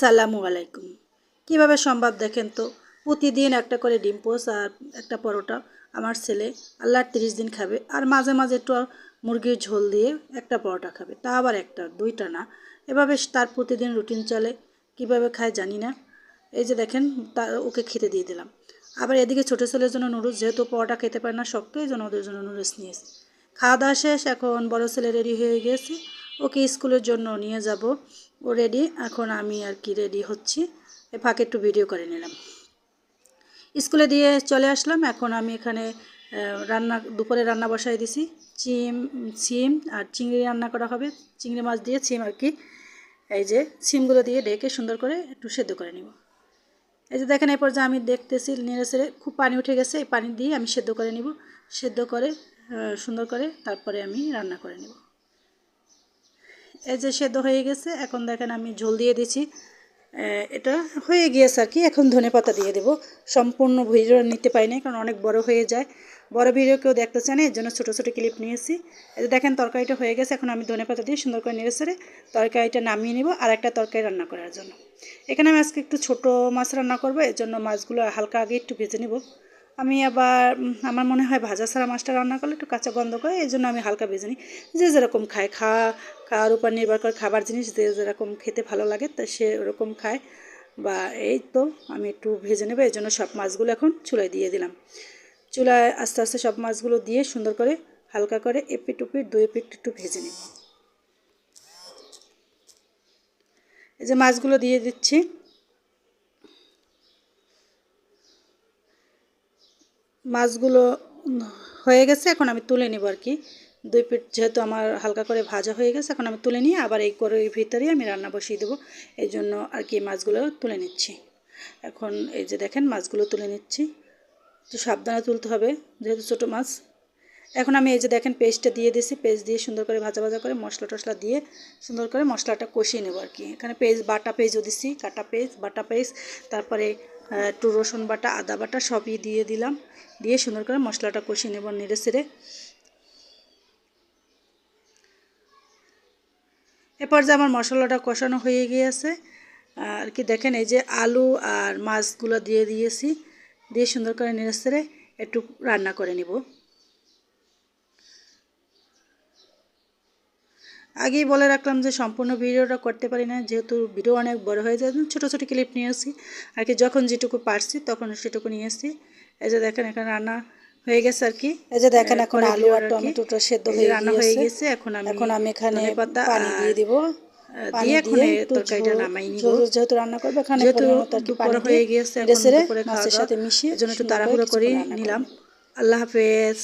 আসসালামু আলাইকুম। কীভাবে সম্ভব দেখেন তো? প্রতিদিন একটা করে ডিম পোস আর একটা পরোটা আমার ছেলে আল্লাহর তিরিশ দিন খাবে আর মাঝে মাঝে একটু মুরগির ঝোল দিয়ে একটা পরোটা খাবে। তা আবার একটা, দুইটা না। এভাবে তার প্রতিদিন রুটিন চলে। কীভাবে খায় জানি না। এই যে দেখেন, তা ওকে খেতে দিয়ে দিলাম। আবার এদিকে ছোটো ছেলের জন্য নুডলস, যেহেতু পরোটা খেতে পারে না শক্ত, এই জন্য ওদের জন্য নুডলস নিয়েছি খাওয়া দাওয়া শেষ, এখন বড় ছেলে রেডি হয়ে গেছে। ওকে স্কুলের জন্য নিয়ে যাব। ও রেডি এখন আমি আর কি রেডি হচ্ছি। ফাঁকে একটু ভিডিও করে নিলাম। স্কুলে দিয়ে চলে আসলাম। এখন আমি এখানে রান্না, দুপুরে রান্না বসাই দিছি। চিম, সিম আর চিংড়ি রান্না করা হবে। চিংড়ি মাছ দিয়ে সিম আর কি। এই যে সিমগুলো দিয়ে ডেকে সুন্দর করে একটু সেদ্ধ করে নিব। এই যে দেখেন এরপর যে আমি দেখতেছি নেড়ে সেড়ে খুব পানি উঠে গেছে। এই পানি দিয়ে আমি সেদ্ধ করে নিব। সেদ্ধ করে সুন্দর করে তারপরে আমি রান্না করে নিব। এই যে সেদ্ধ হয়ে গেছে, এখন দেখেন আমি ঝোল দিয়ে দিছি। এটা হয়ে গিয়েছে আর কি, এখন ধনে পাতা দিয়ে দেবো। সম্পূর্ণ ভিডিও নিতে পারি না কারণ অনেক বড় হয়ে যায়। বড় ভিডিও কেউ দেখতে চায় না এর জন্য ছোটো ছোটো ক্লিপ নিয়েছি। এই দেখেন, তরকারিটা হয়ে গেছে, এখন আমি ধনে পাতা দিয়ে সুন্দর করে নেড়ে সেড়ে তরকারিটা নামিয়ে নিব আর একটা তরকারি রান্না করার জন্য। এখানে আমি আজকে একটু ছোট মাছ রান্না করব, এর জন্য মাছগুলো হালকা আগে একটু ভেজে নেব। আমি আবার আমার মনে হয় ভাজা ছাড়া মাছটা রান্না করলে একটু কাঁচা গন্ধ করে, এই জন্য আমি হালকা ভেজে নিই। যে যেরকম খায় খাওয়া খাওয়ার উপর নির্ভর করে খাবার জিনিস যে যেরকম খেতে ভালো লাগে, তা সে ওরকম খায়। বা এই তো আমি একটু ভেজে নেব, এই জন্য সব মাছগুলো এখন চুলায় দিয়ে দিলাম। চুলায় আস্তে আস্তে সব মাছগুলো দিয়ে সুন্দর করে হালকা করে এপিট উপিট দুই এপিট একটু ভেজে নেব। এই যে মাছগুলো দিয়ে দিচ্ছি। মাছগুলো হয়ে গেছে, এখন আমি তুলে নেব আর কি। দুই পিঠ যেহেতু আমার হালকা করে ভাজা হয়ে গেছে, এখন আমি তুলে নিয়ে আবার এই করে ভিতরেই আমি রান্না বসিয়ে দেবো। এই জন্য আর কি মাছগুলো তুলে নিচ্ছি। এখন এই যে দেখেন মাছগুলো তুলে নিচ্ছি। একটু সাবধানে তুলতে হবে, যেহেতু ছোটো মাছ। এখন আমি এই যে দেখেন পেস্টটা দিয়ে দিয়েছি, পেস্ট দিয়ে সুন্দর করে ভাজা ভাজা করে মশলা টশলা দিয়ে সুন্দর করে মশলাটা কষিয়ে নেব আর কি। এখানে পেস্ট, বাটা পেস্টও দিছি, কাটা পেস্ট, বাটা পেস্ট, তারপরে একটু রসুন বাটা, আদা বাটা সবই দিয়ে দিলাম। দিয়ে সুন্দর করে মশলাটা কষিয়ে নেব নেড়ে সেড়ে এরপর যে আমার মশলাটা কষানো হয়ে গিয়েছে, আর কি দেখেন এই যে আলু আর মাছগুলো দিয়ে দিয়েছি। দিয়ে সুন্দর করে নেড়ে সেড়ে একটু রান্না করে নিব। আগেই বলে রাখলাম যে সম্পূর্ণ ভিডিওটা করতে পারি না যেহেতু ভিডিও অনেক বড় হয়ে যায় ছোটো ছোটো ক্লিপ নিয়ে আসি। আর কি যখন যেটুকু পারছি তখন সেটুকু নিয়ে আসি। এই যে দেখেন এখানে রান্না হয়ে গেছে আর কি। এই যে দেখেন এখন আলু আর টমেটোটা সেদ্ধ হয়ে রান্না হয়ে গেছে এখন আমি এখন আমি এখানে ধনেপাতা পানি দিয়ে দিব। দিয়ে এখন তরকারিটা নামাই নিব। যেহেতু রান্না করব এখানে যেহেতু পরিমাণ মতো আর কি দুপুর হয়ে দিয়ে এখন দুপুরে খাওয়া দাওয়া। সাথে মিশিয়ে জন্য একটু সুন্দর করে তাড়াহুড়ো করে কিছুক্ষণ রান্না করে নিলাম। আল্লাহ হাফেজ।